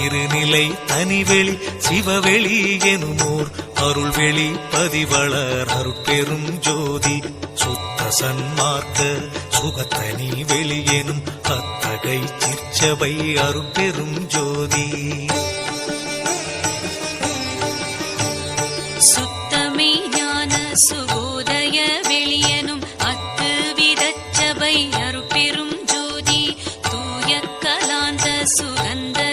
திருநிலை தனிவெளி சிவவெளி எனுமோர் அருள்வெளி பதிவளர் அருட்பெரும் ஜோதி. சுத்த சன்மார்க்க சுகத்தனி வெளி எனும் அத்தகை திருச்சபை அருட்பெரும் ஜோதி. சுத்தமே ஞான சுகோதய வெளியனும் அத்து விதச்சபை அருட்பெரும் ஜோதி. தூய கலாந்த சுகந்த